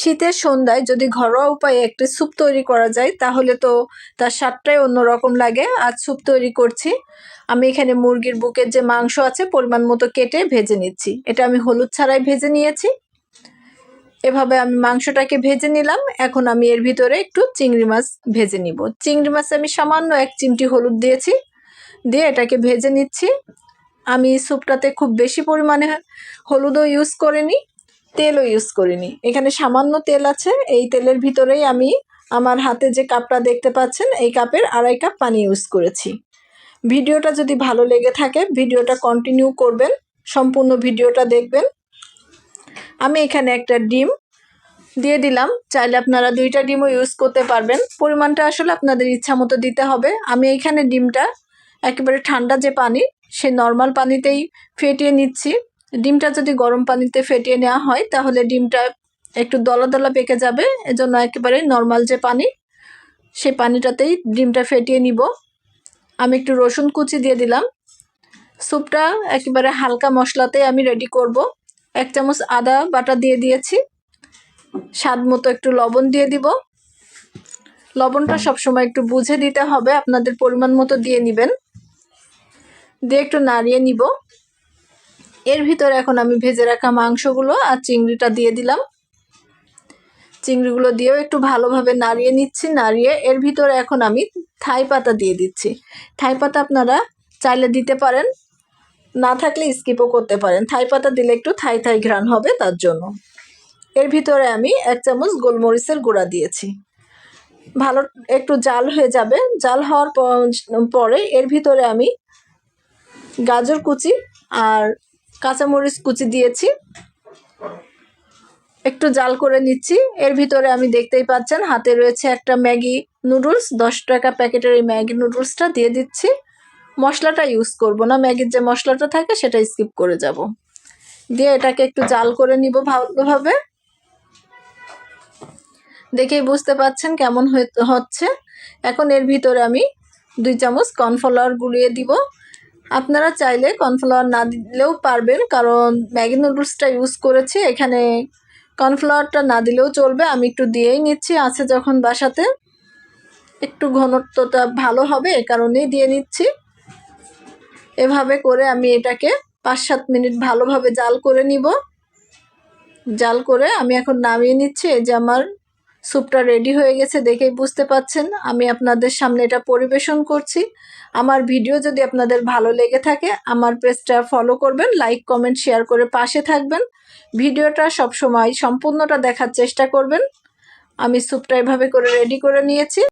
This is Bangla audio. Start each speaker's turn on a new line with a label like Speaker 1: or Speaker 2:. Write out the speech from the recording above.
Speaker 1: শীতের সন্ধ্যায় যদি ঘরোয়া উপায়ে একটি স্যুপ তৈরি করা যায়, তাহলে তো তার স্বাদটাই অন্যরকম লাগে। আজ স্যুপ তৈরি করছি। আমি এখানে মুরগির বুকের যে মাংস আছে, পরিমাণ মতো কেটে ভেজে নিচ্ছি। এটা আমি হলুদ ছাড়াই ভেজে নিয়েছি। এভাবে আমি মাংসটাকে ভেজে নিলাম। এখন আমি এর ভিতরে একটু চিংড়ি মাছ ভেজে নিব। চিংড়ি মাছ আমি সামান্য এক চিমটি হলুদ দিয়েছি। দিয়ে এটাকে ভেজে নিচ্ছি। আমি স্যুপটাতে খুব বেশি পরিমাণে হলুদও ইউজ করিনি। তেলও ইউজ করিনি। এখানে সামান্য তেল আছে, এই তেলের ভিতরেই আমি আমার হাতে যে কাপটা দেখতে পাচ্ছেন, এই কাপের আড়াই কাপ পানি ইউজ করেছি। ভিডিওটা যদি ভালো লেগে থাকে, ভিডিওটা কন্টিনিউ করবেন, সম্পূর্ণ ভিডিওটা দেখবেন। আমি এখানে একটা ডিম দিয়ে দিলাম। চাইলে আপনারা দুইটা ডিমও ইউজ করতে পারবেন। পরিমাণটা আসলে আপনাদের ইচ্ছা মতো দিতে হবে। আমি এখানে ডিমটা একেবারে ঠান্ডা যে পানি, সে নর্মাল পানিতেই ফেটিয়ে নিচ্ছি। ডিমটা যদি গরম পানিতে ফেটিয়ে নেওয়া হয়, তাহলে ডিমটা একটু দলা দলা পেকে যাবে। এজন্য একেবারে নর্মাল যে পানি সেই পানিটাতেই ডিমটা ফেটিয়ে নিব। আমি একটু রসুন কুচি দিয়ে দিলাম। স্যুপটা একেবারে হালকা মশলাতে আমি রেডি করব। এক চামচ আদা বাটা দিয়ে দিয়েছি। স্বাদ মতো একটু লবণ দিয়ে দিব। লবণটা সবসময় একটু বুঝে দিতে হবে, আপনাদের পরিমাণ মতো দিয়ে নেবেন। দিয়ে একটু নাড়িয়ে নিব। এর ভিতরে এখন আমি ভেজে রাখা মাংসগুলো আর চিংড়িটা দিয়ে দিলাম। চিংড়িগুলো দিয়েও একটু ভালোভাবে নাড়িয়ে নিচ্ছি, নাড়িয়ে এর ভিতরে এখন আমি থাই পাতা দিয়ে দিচ্ছি। থাই পাতা আপনারা চাইলে দিতে পারেন, না থাকলে স্কিপও করতে পারেন। থাই পাতা দিলে একটু থাই থাই ঘ্রাণ হবে তার জন্য। এর ভিতরে আমি এক চামচ গোলমরিচের গুঁড়া দিয়েছি। ভালো একটু জাল হয়ে যাবে। জাল হওয়ার পরে এর ভিতরে আমি গাজর কুচি আর কাঁচামরিচ কুচি দিয়েছি। একটু জাল করে নিচ্ছি। এর ভিতরে আমি দেখতেই পাচ্ছেন, হাতে রয়েছে একটা ম্যাগি নুডলস। দশ টাকা প্যাকেটের এই ম্যাগি নুডলসটা দিয়ে দিচ্ছি। মশলাটা ইউজ করব না, ম্যাগির যে মশলাটা থাকে সেটা স্কিপ করে যাব। দিয়ে এটাকে একটু জাল করে নিব ভালোভাবে। দেখেই বুঝতে পাচ্ছেন কেমন হচ্ছে। এখন এর ভিতরে আমি দুই চামচ কর্নফ্লাওয়ার গুলিয়ে দিব। আপনারা চাইলে কর্নফ্লাওয়ার না দিলেও পারবেন, কারণ ম্যাগি নুডলসটা ইউজ করেছি, এখানে কর্নফ্লাওয়ারটা না দিলেও চলবে। আমি একটু দিয়েই নিচ্ছি, আছে যখন বাসাতে। একটু ঘনত্বটা ভালো হবে, এ কারণেই দিয়ে নিচ্ছি। এভাবে করে আমি এটাকে পাঁচ সাত মিনিট ভালোভাবে জাল করে নিব। জাল করে আমি এখন নামিয়ে নিচ্ছি, এই যে আমার স্যুপটা রেডি হয়ে গেছে দেখেই বুঝতে পাচ্ছেন। আমি আপনাদের সামনে এটা পরিবেশন করছি। আমার ভিডিও যদি আপনাদের ভালো লেগে থাকে, আমার পেজটা ফলো করবেন, লাইক, কমেন্ট, শেয়ার করে পাশে থাকবেন। ভিডিওটা সব সময় সম্পূর্ণটা দেখার চেষ্টা করবেন। আমি স্যুপটা এভাবে করে রেডি করে নিয়েছি।